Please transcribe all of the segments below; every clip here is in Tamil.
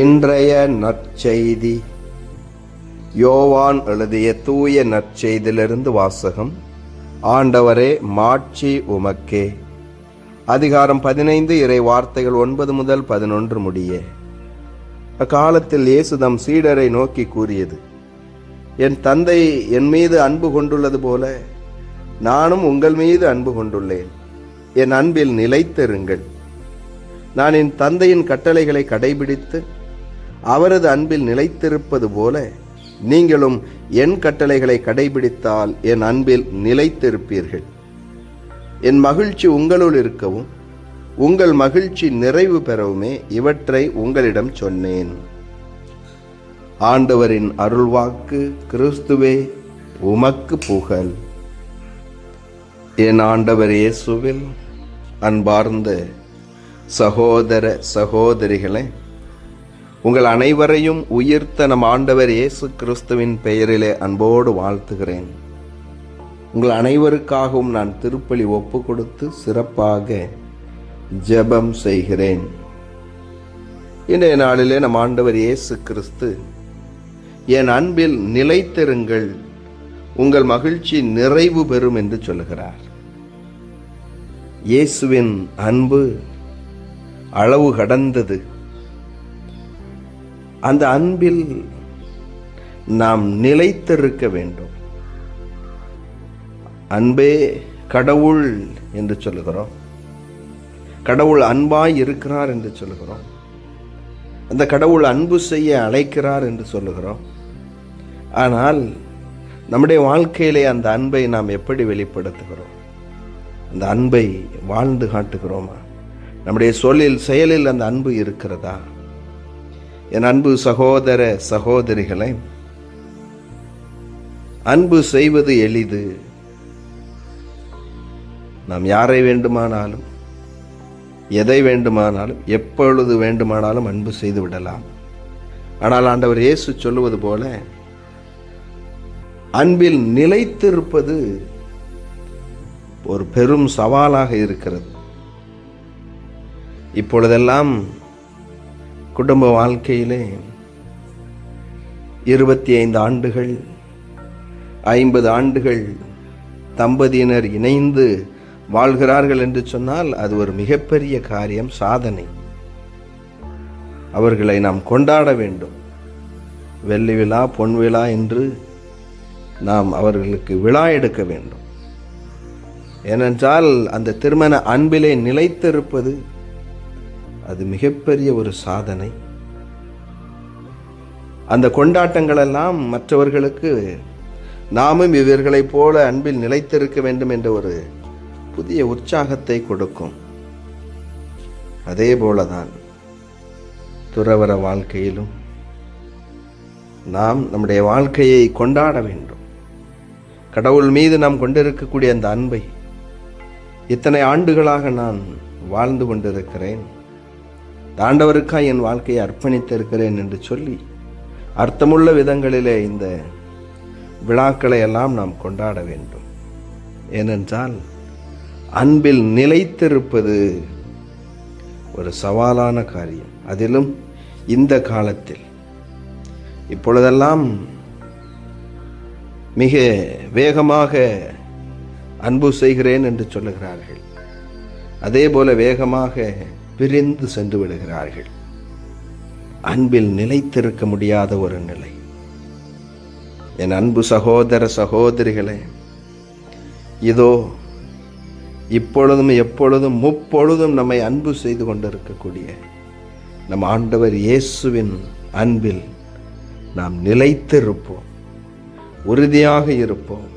இன்றைய நற்செய்தி. யோவான் எழுதிய தூய நற்செய்தியிலிருந்து வாசகம். ஆண்டவரே மாட்சி உமக்கே. அதிகாரம் பதினைந்து இறை வார்த்தைகள் ஒன்பது முதல் பதினொன்று முடிய. அக்காலத்தில் இயேசு தம் சீடரை நோக்கி கூறியது என் தந்தை என் மீது அன்பு கொண்டுள்ளது போல நானும் உங்கள் மீது அன்பு கொண்டுள்ளேன். என் அன்பில் நிலைத்திருங்கள். நான் என் தந்தையின் கட்டளைகளை கடைபிடித்து அவரது அன்பில் நிலைத்திருப்பது போல நீங்களும் என் கட்டளைகளை கடைபிடித்தால் என் அன்பில் நிலைத்திருப்பீர்கள். என் மகிழ்ச்சி உங்களுள் இருக்கவும் உங்கள் மகிழ்ச்சி நிறைவு பெறவுமே இவற்றை உங்களிடம் சொன்னேன். ஆண்டவரின் அருள்வாக்கு கிறிஸ்துவே உமக்கு புகழ். என் ஆண்டவர் இயேசுவில் அன்பார்ந்த சகோதர சகோதரிகளை உங்கள் அனைவரையும் உயிர்த்த நம் ஆண்டவர் இயேசு கிறிஸ்துவின் பெயரிலே அன்போடு வாழ்த்துகிறேன். உங்கள் அனைவருக்காகவும் நான் திருப்பலி ஒப்பு கொடுத்து சிறப்பாக ஜெபம் செய்கிறேன். இன்றைய நாளிலே நம் ஆண்டவர் இயேசு கிறிஸ்து என் அன்பில் நிலைத்திருங்கள் உங்கள் மகிழ்ச்சி நிறைவு பெறும் என்று சொல்லுகிறார். இயேசுவின் அன்பு அளவு கடந்தது. அந்த அன்பில் நாம் நிலைத்திருக்க வேண்டும். அன்பே கடவுள் என்று சொல்லுகிறோம். கடவுள் அன்பாய் இருக்கிறார் என்று சொல்லுகிறோம். அந்த கடவுள் அன்பு செய்ய அழைக்கிறார் என்று சொல்லுகிறோம். ஆனால் நம்முடைய வாழ்க்கையிலே அந்த அன்பை நாம் எப்படி வெளிப்படுத்துகிறோம்? அந்த அன்பை வாழ்ந்து காட்டுகிறோமா? நம்முடைய சொல்லில் செயலில் அந்த அன்பு இருக்கிறதா? என் அன்பு சகோதர சகோதரிகளை அன்பு செய்வது எளிது. நாம் யாரை வேண்டுமானாலும் எதை வேண்டுமானாலும் எப்பொழுது வேண்டுமானாலும் அன்பு செய்து விடலாம். ஆனால் ஆண்டவர் இயேசு சொல்லுவது போல அன்பில் நிலைத்திருப்பது ஒரு பெரும் சவாலாக இருக்கிறது. இப்பொழுதெல்லாம் குடும்ப வாழ்க்கையிலே இருபத்தி ஐந்து ஆண்டுகள் ஐம்பது ஆண்டுகள் தம்பதியினர் இணைந்து வாழ்கிறார்கள் என்று சொன்னால் அது ஒரு மிகப்பெரிய காரியம் சாதனை. அவர்களை நாம் கொண்டாட வேண்டும். வெள்ளி விழா பொன் விழா என்று நாம் அவர்களுக்கு விழா எடுக்க வேண்டும். ஏனென்றால் அந்த திருமண அன்பிலே நிலைத்திருப்பது அது மிகப்பெரிய ஒரு சாதனை. அந்த கொண்டாட்டங்கள் எல்லாம் மற்றவர்களுக்கு நாமும் இவர்களைப் போல அன்பில் நிலைத்திருக்க வேண்டும் என்ற ஒரு புதிய உற்சாகத்தை கொடுக்கும். அதே போலதான் துறவர வாழ்க்கையிலும் நாம் நம்முடைய வாழ்க்கையை கொண்டாட வேண்டும். கடவுள் மீது நாம் கொண்டிருக்கக்கூடிய அந்த அன்பை இத்தனை ஆண்டுகளாக நான் வாழ்ந்து கொண்டிருக்கிறேன். தாண்டவருக்காய் என் வாழ்க்கையை அர்ப்பணித்திருக்கிறேன் என்று சொல்லி அர்த்தமுள்ள விதங்களிலே இந்த விழாக்களை எல்லாம் நாம் கொண்டாட வேண்டும். ஏனென்றால் அன்பில் நிலைத்திருப்பது ஒரு சவாலான காரியம். அதிலும் இந்த காலத்தில் இப்பொழுதெல்லாம் மிக வேகமாக அன்பு செய்கிறேன் என்று சொல்லுகிறார்கள். அதே போல வேகமாக பிரிந்து சென்று விடுகிறார்கள். அன்பில் நிலைத்திருக்க முடியாத ஒரு நிலை. என் அன்பு சகோதர சகோதரிகளே இதோ இப்பொழுதும் எப்பொழுதும் முப்பொழுதும் நம்மை அன்பு செய்து கொண்டிருக்கக்கூடிய நம் ஆண்டவர் இயேசுவின் அன்பில் நாம் நிலைத்திருப்போம் உறுதியாக இருப்போம்.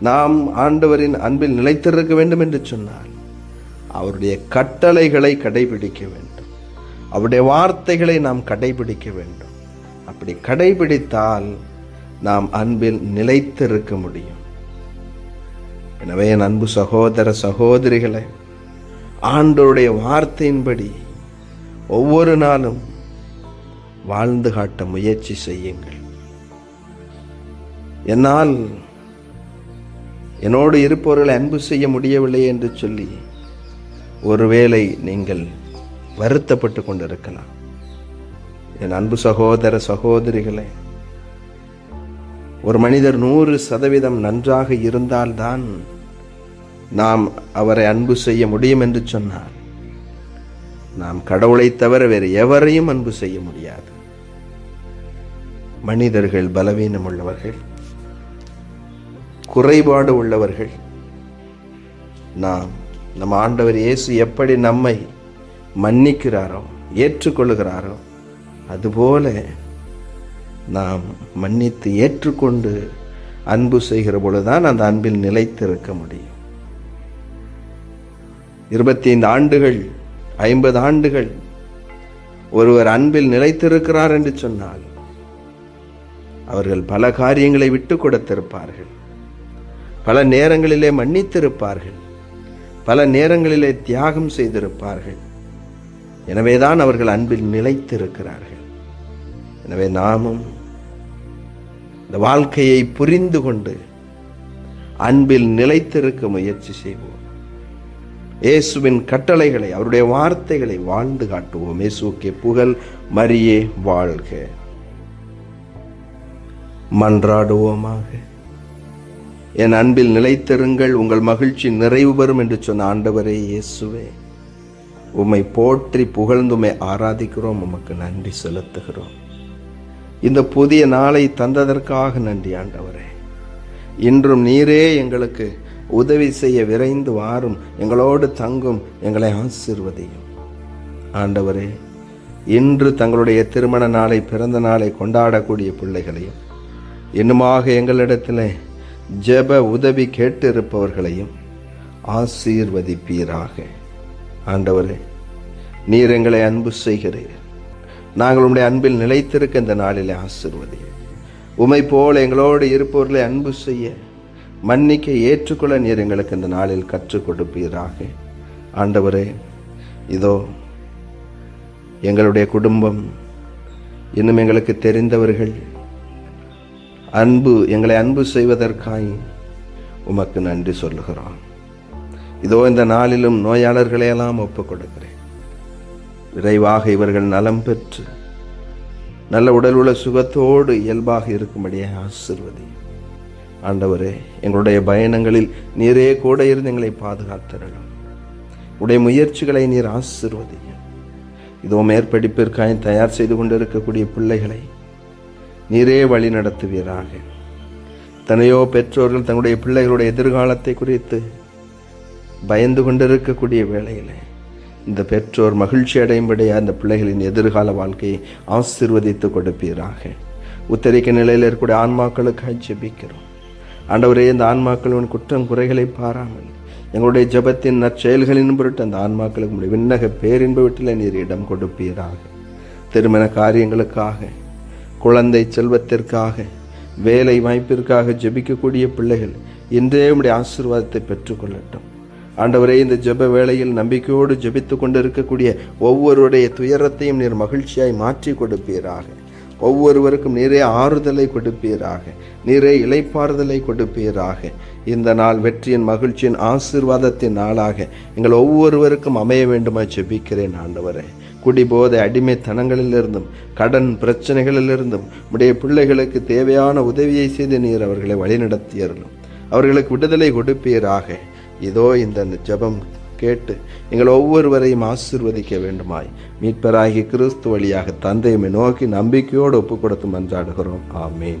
நாம் ஆண்டவரின் அன்பில் நிலைத்திருக்க வேண்டும் என்று சொன்னால் அவருடைய கட்டளைகளை கடைபிடிக்க வேண்டும். அவருடைய வார்த்தைகளை நாம் கடைபிடிக்க வேண்டும். அப்படி கடைபிடித்தால் நாம் அன்பில் நிலைத்திருக்க முடியும். எனவே என் அன்பு சகோதர சகோதரிகளை ஆண்டோருடைய வார்த்தையின்படி ஒவ்வொரு நாளும் வாழ்ந்து காட்ட முயற்சி செய்யுங்கள். என்னால் என்னோடு இருப்பவர்களை அன்பு செய்ய முடியவில்லை என்று சொல்லி ஒருவேளை நீங்கள் வருத்தப்பட்டு கொண்டிருக்கலாம். என் அன்பு சகோதர சகோதரிகளே ஒரு மனிதர் நூறு சதவீதம் நன்றாக இருந்தால்தான் நாம் அவரை அன்பு செய்ய முடியும் என்று சொன்னார் நாம் கடவுளை தவிர வேறு எவரையும் அன்பு செய்ய முடியாது. மனிதர்கள் பலவீனம் உள்ளவர்கள் குறைபாடு உள்ளவர்கள். நாம் நம்ம ஆண்டவர் இயேசு எப்படி நம்மை மன்னிக்கிறாரோ ஏற்றுக்கொள்கிறாரோ அதுபோல நாம் மன்னித்து ஏற்றுக்கொண்டு அன்பு செய்கிற பொழுதுதான் அந்த அன்பில் நிலைத்திருக்க முடியும். இருபத்தி ஐந்து ஆண்டுகள் ஐம்பது ஆண்டுகள் ஒருவர் அன்பில் நிலைத்திருக்கிறார் என்று சொன்னால் அவர்கள் பல காரியங்களை விட்டு கொடுத்திருப்பார்கள். பல நேரங்களிலே மன்னித்திருப்பார்கள். பல நேரங்களிலே தியாகம் செய்திருப்பார்கள். எனவேதான் அவர்கள் அன்பில் நிலைத்திருக்கிறார்கள். எனவே நாமும் இந்த வாழ்க்கையை புரிந்து கொண்டு அன்பில் நிலைத்திருக்க முயற்சி செய்வோம். இயேசுவின் கட்டளைகளை அவருடைய வார்த்தைகளை வாழ்ந்து காட்டுவோம். இயேசுக்கே புகழ் மரியே வாழ்க. மன்றாடுவோமாக. என் அன்பில் நிலைத்திருங்கள் உங்கள் மகிழ்ச்சி நிறைவு பெறும் என்று சொன்ன ஆண்டவரே இயேசுவே. உம்மை போற்றி புகழ்ந்துமை ஆராதிக்கிறோம் உமக்கு நன்றி செலுத்துகிறோம். இந்த புதிய நாளை தந்ததற்காக நன்றி ஆண்டவரே. இன்றும் நீரே எங்களுக்கு உதவி செய்ய விரைந்து வாரும் எங்களோடு தங்கும் எங்களை ஆசிர்வதியும். ஆண்டவரே இன்று தங்களுடைய திருமண நாளை பிறந்த நாளை கொண்டாடக்கூடிய பிள்ளைகளையும் இன்னுமாக எங்களிடத்தில் ஜெப உதவி கேட்டிருப்பவர்களையும் ஆசீர்வதிப்பீராக. ஆண்டவரே நீர் எங்களை அன்பு செய்கிறீர். நாங்கள் உடைய அன்பில் நிலைத்திருக்க இந்த நாளிலே ஆசிர்வதி உமை போல எங்களோடு இருப்பவர்களை அன்பு செய்ய மன்னிக்க ஏற்றுக்கொள்ள நீர் எங்களுக்கு இந்த நாளில் கற்றுக் கொடுப்பீராக. ஆண்டவரே இதோ எங்களுடைய குடும்பம் இன்னும் எங்களுக்கு தெரிந்தவர்கள் அன்பு எங்களை அன்பு செய்வதற்காய் உமக்கு நன்றி சொல்லுகிறோம். இதோ இந்த நாளிலும் நோயாளர்களையெல்லாம் ஒப்புக் கொடுக்கிறேன் விரைவாக இவர்கள் நலம் பெற்று நல்ல உடல் உள்ள சுகத்தோடு இயல்பாக இருக்கும்படியே ஆசிர்வதி ஆண்டவரே எங்களுடைய பயணங்களில் நீரே கூட இருந்து எங்களை பாதுகாத்தரலும் உடைய முயற்சிகளை நீர் ஆசிர்வதியும். இதோ மேற்படிப்பிற்காய் தயார் செய்து கொண்டிருக்கக்கூடிய பிள்ளைகளை நீரே வழி நடத்துவீராக. தனையோ பெற்றோர்கள் தங்களுடைய பிள்ளைகளுடைய எதிர்காலத்தை குறித்து பயந்து கொண்டிருக்கக்கூடிய வேளையில் இந்த பெற்றோர் மகிழ்ச்சி அடையும்படியா அந்த பிள்ளைகளின் எதிர்கால வாழ்க்கையை ஆசிர்வதித்து கொடுப்பீராக. உத்தரிக்க நிலையில் இருக்கக்கூடிய ஆன்மாக்களுக்காக ஜெபிக்கிறோம். ஆண்டவரே இந்த ஆன்மாக்களின் குற்றம் குறைகளை பாராமல் எங்களுடைய ஜபத்தின் நற்செயல்களின் பொருட்டு அந்த ஆன்மாக்களுக்கு விண்ணக பேரின்ப வீட்டில் நீர் இடம் கொடுப்பீராக. திருமண காரியங்களுக்காக குழந்தை செல்வத்திற்காக வேலை வாய்ப்பிற்காக ஜெபிக்கக்கூடிய பிள்ளைகள் இன்றே உடைய ஆசீர்வாதத்தை பெற்றுக்கொள்ளட்டும். ஆண்டவரே இந்த ஜெப வேளையில் நம்பிக்கையோடு ஜெபித்து கொண்டிருக்கக்கூடிய ஒவ்வொருடைய துயரத்தையும் நீர் மகிழ்ச்சியாய் மாற்றி கொடுப்பீராக. ஒவ்வொருவருக்கும் நீரே ஆறுதலை கொடுப்பீராக நீரே இலைப்பாறுதலை கொடுப்பீராக. இந்த நாள் வெற்றியின் மகிழ்ச்சியின் ஆசீர்வாதத்தின் நாளாக எங்கள் ஒவ்வொருவருக்கும் அமைய வேண்டுமா செபிக்கிறேன் ஆண்டவரே. குடிபோதை அடிமைத்தனங்களிலிருந்தும் கடன் பிரச்சனைகளிலிருந்தும் உடைய பிள்ளைகளுக்கு தேவையான உதவியை செய்து நீர் அவர்களை வழிநடத்தியறலும் அவர்களுக்கு விடுதலை கொடுப்பீராக. இதோ இந்த ஜெபம் கேட்டு எங்கள் ஒவ்வொருவரையும் ஆசிர்வதிக்க வேண்டுமாய். மீட்பராகி கிறிஸ்து வழியாக தந்தையுமே நோக்கி நம்பிக்கையோடு ஒப்பு கொடுத்து மன்றாடுகிறோம். ஆமேன்.